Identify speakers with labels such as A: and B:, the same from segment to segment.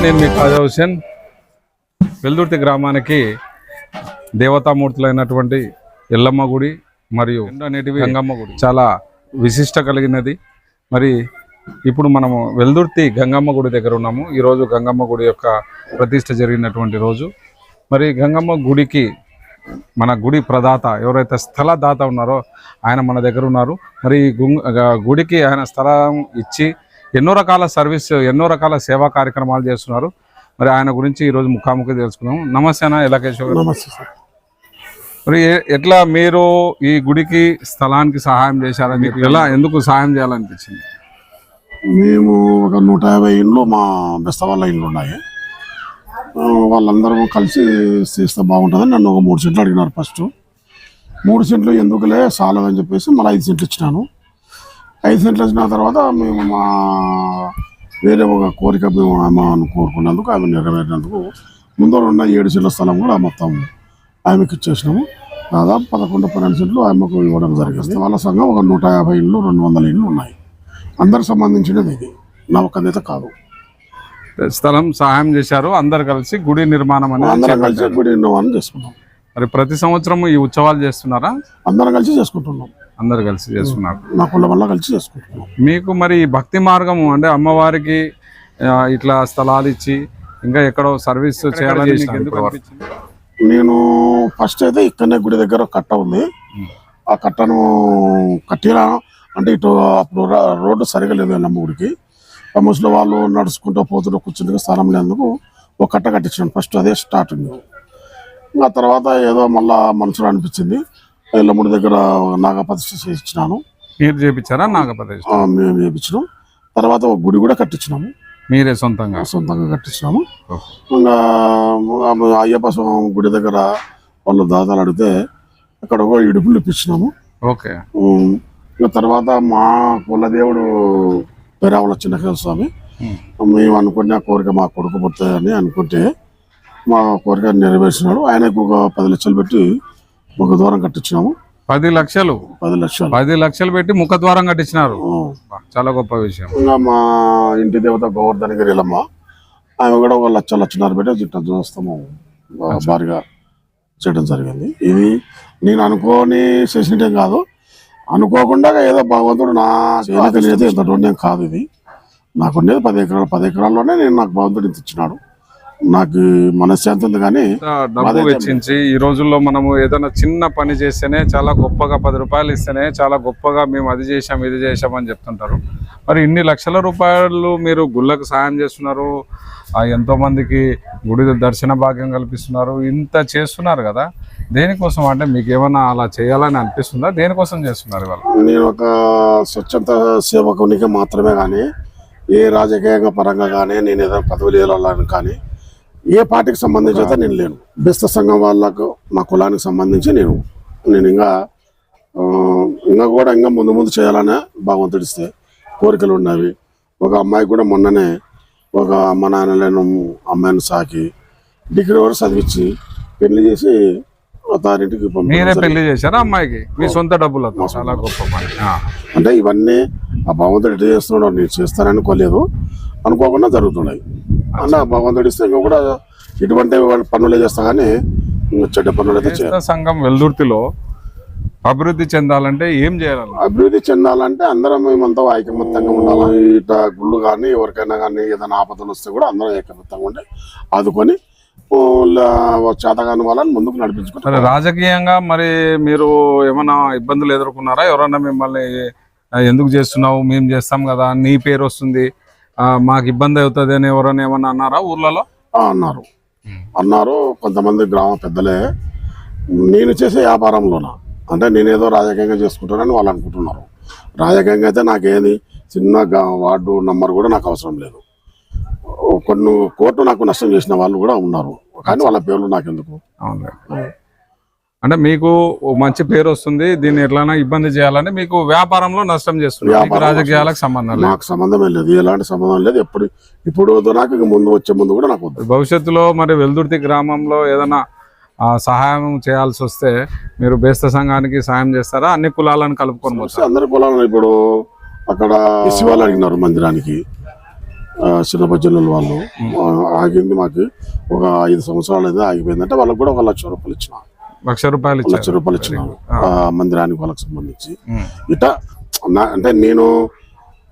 A: నేను మీ ఖాజా హుసేన్ వెల్దుర్తి గ్రామానికి దేవతామూర్తులైనటువంటి ఎల్లమ్మ గుడి మరియు అనేటివి గంగమ్మ గుడి. చాలా విశిష్ట కలిగినది. మరి ఇప్పుడు మనము వెల్దుర్తి గంగమ్మ గుడి దగ్గర ఉన్నాము. ఈరోజు గంగమ్మ గుడి యొక్క ప్రతిష్ట జరిగినటువంటి రోజు. మరి గంగమ్మ గుడికి మన గుడి ప్రదాత ఎవరైతే స్థల దాత ఉన్నారో ఆయన మన దగ్గర ఉన్నారు. మరి గుడికి ఆయన స్థలం ఇచ్చి ఎన్నో రకాల సర్వీస్ ఎన్నో రకాల సేవా కార్యక్రమాలు చేస్తున్నారు. మరి ఆయన గురించి ఈరోజు ముఖాముఖి తెలుసుకుందాం. నమస్తే అన్న ఇలాకేశ్వర గారు.
B: నమస్తే సార్.
A: మరి ఎట్లా మీరు ఈ గుడికి స్థలానికి సహాయం చేశారని మీకు ఎలా ఎందుకు సహాయం చేయాలనిపించింది?
B: మేము ఒక నూట యాభై ఇండ్లు మా బెస్త వాళ్ళ ఇండ్లు ఉన్నాయి. వాళ్ళందరూ కలిసి చేస్తే బాగుంటుందని నన్ను ఒక మూడు సెంట్లు అడిగినారు ఫస్ట్. మూడు సెంట్లు ఎందుకులే చాలదని చెప్పేసి మళ్ళీ ఐదు సెంట్లు ఇచ్చినాను. ఐదు సెంట్లు ఇచ్చిన తర్వాత మేము మా వేరే ఒక కోరిక మేము ఆమెను కోరుకున్నందుకు ఆమె నెరవేరినందుకు ముందర ఉన్న ఏడు సెంట్ల స్థలం కూడా మొత్తం ఆమెకి ఇచ్చేసినాము. దాదాపు పదకొండు పన్నెండు సెంట్లు ఆమెకు ఇవ్వడం జరిగింది. వాళ్ళ సంఘం ఒక నూట యాభై ఇండ్లు రెండు వందల ఇండ్లు ఉన్నాయి. అందరికి సంబంధించినది ఇది. నా ఒక్కదైతే కాదు.
A: స్థలం సహాయం చేశారు. అందరు కలిసి గుడి నిర్మాణం అనేది
B: అందరం కలిసి
A: చేపట్టారు.
B: గుడి నిర్మాణం చేసుకున్నాం.
A: మరి ప్రతి సంవత్సరం ఈ ఉత్సవాలు చేస్తున్నారా?
B: అందరం కలిసి చేసుకుంటున్నాం.
A: అందరు కలిసి చేస్తున్నారు
B: నా కుల వల్ల కలిసి చేసుకుంటున్నాం.
A: మీకు మరి ఈ భక్తి మార్గము అంటే అమ్మవారికి ఇట్లా స్థలాలు ఇచ్చి ఇంకా ఎక్కడో సర్వీస్ చేయాలని?
B: నేను ఫస్ట్ అయితే ఇక్కడనే గుడి దగ్గర కట్ట ఉంది. ఆ కట్టను కట్టినా అంటే ఇటు అప్పుడు రోడ్డు సరిగా లేదు వెళ్ళమ్మ గుడికి ఆ ముసలి వాళ్ళు నడుచుకుంటూ పోతుంటూ కూర్చుంటే స్థలం లేనందుకు ఒక కట్ట కట్టించాను. ఫస్ట్ అదే స్టార్టింగ్ ఆ తర్వాత ఏదో మళ్ళా మనసులో అనిపించింది. ఎల్లమ్ముడి దగ్గర నాగప్రతిష్ఠ చేయించినాను.
A: మీరు చేపించారా? నాగపతి
B: మేము చేయించినాం తర్వాత ఒక గుడి కూడా కట్టించినాము.
A: మీరే సొంతంగా?
B: సొంతంగా కట్టించినాము. ఇంకా అయ్యప్ప స్వామి గుడి దగ్గర వాళ్ళు దాదాలు అడిగితే అక్కడ ఒక ఇడుపులు ఇప్పించినాము.
A: ఓకే.
B: ఇక తర్వాత మా కులదేవుడు పేరావుల చిన్నకేశ్వర స్వామి మేము అనుకున్న కోరిక మా కొడుకు పుట్టాయని అనుకుంటే మా కోరిక నెరవేర్చినాడు. ఆయనకు ఒక పది లక్షలు పెట్టి ఒక దూరం కట్టించినాము.
A: పది లక్షలు.
B: పది లక్షలు.
A: పది లక్షలు పెట్టి ముఖద్వారం కట్టించినారు.
B: ఉమ్.
A: బా, చాలా గొప్ప విషయం.
B: ఇంకా మా ఇంటి దేవత గోవర్ధన గారి ఇల్లమ్మ ఆమె కూడా ఒక లక్ష లక్షన్నర పెట్టి జిట్ట చూస్తాము భారీగా చేయడం జరిగింది. ఇది నేను అనుకోని చేసినట్టేం కాదు. అనుకోకుండా ఏదో భగవంతుడు నా తెలియదు. ఎంత కాదు ఇది. నాకు ఉండేది పది ఎకరాలు. పది ఎకరాల్లోనే నేను నాకు భగవంతుడు ఇంత ఇచ్చినాడు. నాకు మనశ్శాంతి ఉంది కానీ
A: డబ్బు వెచ్చించి ఈ రోజుల్లో మనము ఏదైనా చిన్న పని చేస్తేనే చాలా గొప్పగా పది రూపాయలు ఇస్తేనే చాలా గొప్పగా మేము అది చేసాం ఇది చేసాం అని చెప్తుంటారు. మరి ఇన్ని లక్షల రూపాయలు మీరు గుళ్ళకు సాయం చేస్తున్నారు ఆ ఎంతో మందికి గుడి దర్శన భాగ్యం కల్పిస్తున్నారు ఇంత చేస్తున్నారు కదా. దేనికోసం అంటే మీకు ఏమైనా అలా చేయాలని అనిపిస్తుందా? దేనికోసం చేస్తున్నారు ఇవాళ?
B: నేను ఒక స్వచ్ఛంద సేవకునికి మాత్రమే కానీ ఏ రాజకీయ పరంగా కానీ నేను ఏదైనా పదవులు వెళ్ళాలని కానీ ఏ పార్టీకి సంబంధించి అయితే నేను లేను. బెస్త సంఘం వాళ్ళకు మా కులానికి సంబంధించి నేను నేను ఇంకా ఇంకా కూడా ఇంకా ముందు ముందు చేయాలనే భగవంతుడు ఇస్తే కోరికలు ఉన్నవి. ఒక అమ్మాయి కూడా మొన్ననే ఒక అమ్మ నాన్న లేని అమ్మాయిని సాకి డిగ్రీ వరకు చదివించి పెళ్ళి చేసి తారింటికి
A: పెళ్ళి చేశారా అమ్మాయికి? మీ సొంత డబ్బులతో చాలా గొప్ప.
B: అంటే ఇవన్నీ ఆ భగవంతుడు ఎట్లా చేస్తున్నాడు నేను చేస్తానని అనుకోలేదు అనుకోకుండా జరుగుతున్నాయి. అన్న భగవంతుడు ఇస్తే ఇంకా కూడా ఇటువంటి పనులే చేస్తా కానీ చెడ్డ పనులు అయితే
A: సంఘం వెల్దుర్తిలో అభివృద్ధి చెందాలంటే ఏం చేయాలి
B: అభివృద్ధి చెందాలంటే అందరం మేమంతా ఐకమత్యంగా ఉండాలి? ఇట గుళ్ళు కానీ ఎవరికైనా కానీ ఏదైనా ఆపదలు వస్తే కూడా అందరం ఐకమత్యంగా ఉండి ఆదుకొని చేతగాని వాళ్ళని ముందుకు నడిపించుకుంటారు
A: రాజకీయంగా మరి మీరు ఏమైనా ఇబ్బందులు ఎదుర్కొన్నారా? ఎవరన్నా మిమ్మల్ని ఎందుకు చేస్తున్నావు? మేము చేస్తాం కదా నీ పేరు వస్తుంది. మాకు ఇబ్బంది అవుతుంది అని ఎవరైనా ఏమన్నా అన్నారా ఊర్లలో?
B: అన్నారు. అన్నారు కొంతమంది గ్రామ పెద్దలే. నేను చేసే వ్యాపారంలోన? అంటే నేనేదో రాజకీయంగా చేసుకుంటానని వాళ్ళు అనుకుంటున్నారు. రాజకీయంగా అయితే నాకేది చిన్న వార్డు నంబర్ కూడా నాకు అవసరం లేదు. కొన్ని కోట్లు నాకు నష్టం చేసిన వాళ్ళు కూడా ఉన్నారు. కానీ వాళ్ళ పేర్లు నాకు ఎందుకు
A: అవును అంటే మీకు మంచి పేరు వస్తుంది దీన్ని ఎట్లైనా ఇబ్బంది చేయాలని మీకు వ్యాపారంలో నష్టం
B: వ్యాపారం
A: రాజకీయాలకు సంబంధం లేదు.
B: నాకు సంబంధమే లేదు. ఎలాంటి సంబంధం లేదు. ఎప్పుడు ఇప్పుడు నాకు ముందు వచ్చే ముందు కూడా నాకు వద్దు.
A: భవిష్యత్తులో మరి వెల్దుర్తి గ్రామంలో ఏదైనా సహాయం చేయాల్సి వస్తే మీరు బేస్త సంఘానికి సాయం చేస్తారా? అన్ని కులాలను కలుపుకొని పోతారా?
B: అందరి కులాలను ఇప్పుడు అక్కడ వాళ్ళు అడిగినారు మందిరానికి. ఆ, చిన్న భజనుల వాళ్ళు. ఆగింది మాకు ఒక ఐదు సంవత్సరాలు అయితే ఆగిపోయిందంటే వాళ్ళకి కూడా ఒక లక్ష రూపాయలు ఇచ్చిన.
A: లక్ష రూపాయలు
B: లక్ష రూపాయలు ఇచ్చిన ఆ, మందిరానికి వాళ్ళకి సంబంధించి. ఇట నా- అంటే నేను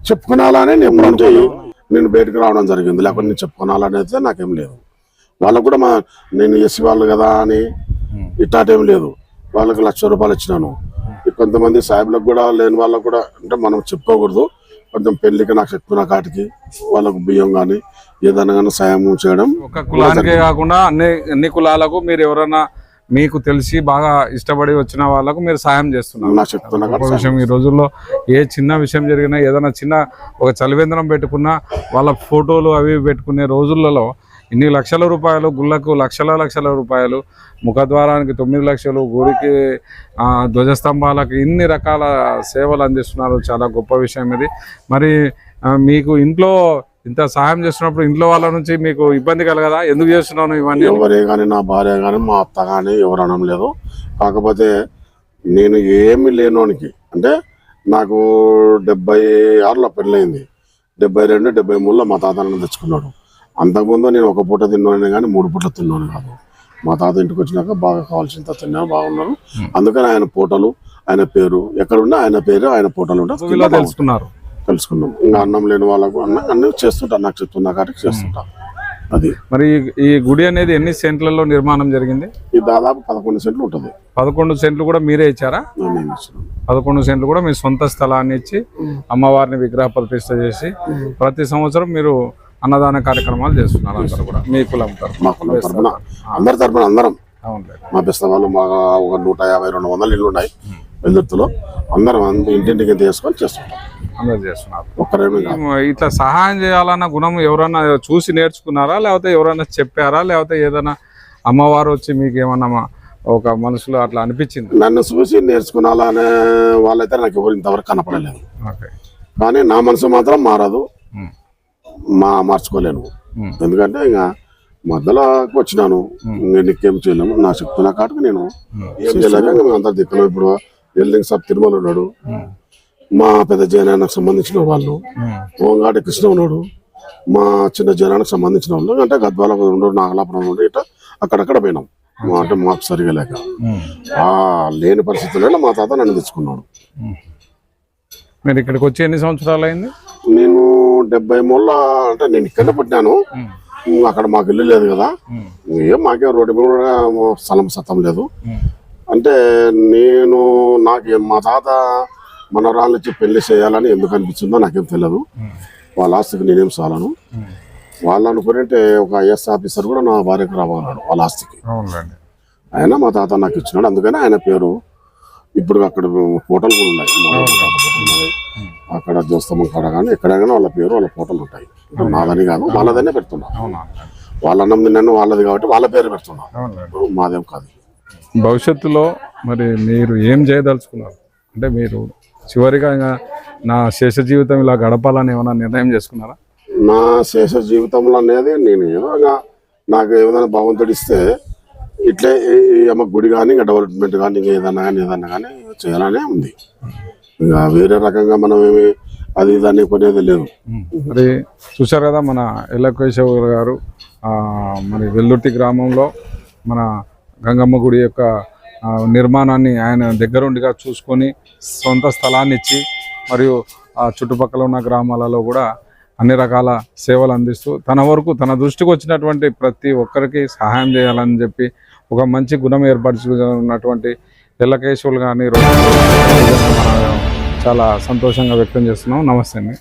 B: చెప్పుకునాలనే నేను నేను బయటకు రావడం జరిగింది. లేకపోతే నేను అయితే నాకేం లేదు. వాళ్ళకు కూడా మా నేను ఎస్సీ వాళ్ళు కదా అని ఇట్టాటేం లేదు. వాళ్ళకి లక్ష రూపాయలు ఇచ్చినాను. కొంతమంది సాహెబ్లకు కూడా లేని వాళ్ళకు కూడా అంటే మనం చెప్పుకోకూడదు. కొంచెం పెళ్ళికి నాకు చెప్పుకున్న కాటికి వాళ్ళకు బియ్యం కానీ ఏదైనా కానీ సాయం చేయడం
A: ఒక కులానికే కాకుండా అన్ని అన్ని కులాలకు మీరు ఎవరైనా మీకు తెలిసి బాగా ఇష్టపడి వచ్చిన వాళ్ళకు మీరు సాయం చేస్తున్నారు. విషయం ఈ రోజుల్లో ఏ చిన్న విషయం జరిగినా ఏదైనా చిన్న ఒక చలివేంద్రం పెట్టుకున్నా వాళ్ళ ఫోటోలు అవి పెట్టుకునే రోజులలో ఇన్ని లక్షల రూపాయలు గుళ్ళకు లక్షల లక్షల రూపాయలు ముఖద్వారానికి తొమ్మిది లక్షలు గుడికి ధ్వజస్తంభాలకు ఇన్ని రకాల సేవలు అందిస్తున్నారు. చాలా గొప్ప విషయం ఇది. మరి మీకు ఇంట్లో ఇంత సహాయం చేస్తున్నప్పుడు ఇంట్లో వాళ్ళ నుంచి మీకు ఇబ్బంది కలగదా? ఎందుకు చేస్తున్నాను ఇవన్నీ?
B: ఎవరే కానీ నా భార్య కానీ మా అత్త కానీ ఎవరు అనడం లేదు. కాకపోతే నేను ఏమి లేనోనికి అంటే నాకు డెబ్బై ఆరులో పెళ్ళయింది. డెబ్బై రెండు డెబ్బై మూడులో మా తాత నన్ను తెచ్చుకున్నాడు. అంతకుముందు నేను ఒక పూట తిన్నాను కానీ మూడు పూటలు తిన్నాను కాదు. మా తాత ఇంటికి వచ్చినాక బాగా కావాల్సినంత తిన్నాను బాగున్నాను అందుకని ఆయన పూటలు ఆయన పేరు ఎక్కడున్నా ఆయన పేరు ఆయన పూటలు ఉంటే
A: విలువ తెలుసుకున్నారు.
B: తెలుసుకున్నాం. ఇంకా అన్నం లేని వాళ్ళకు అన్న అన్నీ చేస్తుంటా నాకు చెప్తున్నా కాబట్టి చేస్తుంటా. అది.
A: మరి ఈ- గుడి అనేది ఎన్ని సెంట్లలో నిర్మాణం జరిగింది?
B: ఇది దాదాపు పదకొండు సెంట్లు ఉంటుంది.
A: పదకొండు సెంట్లు కూడా మీరే ఇచ్చారా? పదకొండు సెంట్లు కూడా మీ సొంత స్థలాన్ని ఇచ్చి అమ్మవారిని విగ్రహ ప్రతిష్ట చేసి ప్రతి సంవత్సరం మీరు అన్నదాన కార్యక్రమాలు చేస్తున్నారు అందరూ కూడా. మీ కులం తరఫున
B: మా కులం తరపున. అందరి తరపున అందరం. మా బెస్త వాళ్ళు మా ఒక నూట యాభై రెండు వందల ఇల్లు ఉన్నాయి వెల్లుర్తిలో అందరం అంద- ఇంటింటికి ఇంత చేసుకొని చేస్తుంటాం. కాదు.
A: ఇట్లా సహాయం చేయాలన్న గుణం ఎవరన్నా చూసి నేర్చుకున్నారా? లేకపోతే ఎవరైనా చెప్పారా? లేకపోతే ఏదైనా అమ్మవారు వచ్చి మీకు ఏమన్నా ఒక మనసులో అట్లా అనిపించింది?
B: నన్ను చూసి నేర్చుకునాలనే వాళ్ళైతే నాకు ఎవరు ఇంతవరకు కనపడలేదు.
A: ఓకే.
B: కానీ నా మనసు మాత్రం మారదు. మా మార్చుకోలేను. ఎందుకంటే ఇంకా మధ్యలోకి వచ్చినాను. నీకేం చేయలేము. నా చెప్తున్నా కాటుకు నేను ఏం అంతా దిక్కులో ఇప్పుడు ఎల్లింగ్ సబ్ తిరుమల ఉన్నాడు. మా పెద్ద జైనానికి సంబంధించిన వాళ్ళు. ఓంగాటి కృష్ణ ఉన్నాడు. మా చిన్న జనానికి సంబంధించిన వాళ్ళు. అంటే గద్వాలకు ఉండడు నాగలాపురం ఉండి ఇట్లా అక్కడక్కడ పోయినాం. మా అంటే మాకు సరిగా లేక.
A: ఉమ్.
B: ఆ లేని పరిస్థితుల్లో మా తాత నన్ను తెచ్చుకున్నాడు.
A: మీరు ఇక్కడికి వచ్చి ఎన్ని సంవత్సరాలు అయింది?
B: నేను డెబ్బై మూల అంటే నేను ఇక్కడనే పుట్టినాను అక్కడ మాకు ఇల్లు లేదు కదా. ఏం మాకేం రోడ్డు మీద కూడా స్థలం సత్తం లేదు. అంటే నేను నాకు మా తాత మనవరాలు ఇచ్చి పెళ్ళి చేయాలని ఎందుకు అనిపించిందో నాకేం తెలియదు వాళ్ళ ఆస్తికి నేనేం చాలను వాళ్ళు అనుకుంటే ఒక ఐఎస్ ఆఫీసర్ కూడా నా భార్యకు రావాలన్నాడు వాళ్ళ ఆస్తికి. ఆయన మా తాత నాకు ఇచ్చినాడు. అందుకని ఆయన పేరు ఇప్పుడు అక్కడ ఫోటోలు కూడా ఉన్నాయి. అక్కడ దోస్తమ్మ కాడ కానీ ఎక్కడైనా వాళ్ళ పేరు వాళ్ళ ఫోటోలు ఉంటాయి. నాదని కాదు వాళ్ళదనే పెడుతున్నా వాళ్ళ అన్నం తిన్నాను వాళ్ళది కాబట్టి వాళ్ళ పేరు పెడుతున్నా మాదేం కాదు.
A: భవిష్యత్తులో మరి మీరు ఏం చేయదలుచుకున్నారు? అంటే మీరు చివరిగా ఇంకా నా శేష జీవితం ఇలా గడపాలని ఏమైనా నిర్ణయం చేసుకున్నారా?
B: నా శేష జీవితంలో అనేది నేను ఏదో నాకు ఏదైనా భగవంతుడు ఇస్తే ఇట్లే ఈ అమ్మ గుడి కానీ ఇంకా డెవలప్మెంట్ కానీ ఇంకా ఏదన్నా కానీ ఏదన్నా కానీ చేయాలనే ఉంది. ఇంకా వేరే రకంగా మనం ఏమి అది దాన్ని కొనేది లేదు.
A: మరి చూశారు కదా మన ఎల్లకేశవ్ గారు మరి వెల్లుర్తి గ్రామంలో మన గంగమ్మ గుడి యొక్క నిర్మాణాన్ని ఆయన దగ్గరుండిగా చూసుకొని సొంత స్థలాన్ని ఇచ్చి మరియు ఆ చుట్టుపక్కల ఉన్న గ్రామాలలో కూడా అన్ని రకాల సేవలు అందిస్తూ తన వరకు తన దృష్టికి వచ్చినటువంటి ప్రతి ఒక్కరికి సహాయం చేయాలని చెప్పి ఒక మంచి గుణం ఏర్పరచుకున్నటువంటి ఎల్లకేశవులు కానీ చాలా సంతోషంగా వ్యక్తం చేస్తున్నాం. నమస్తే అండి.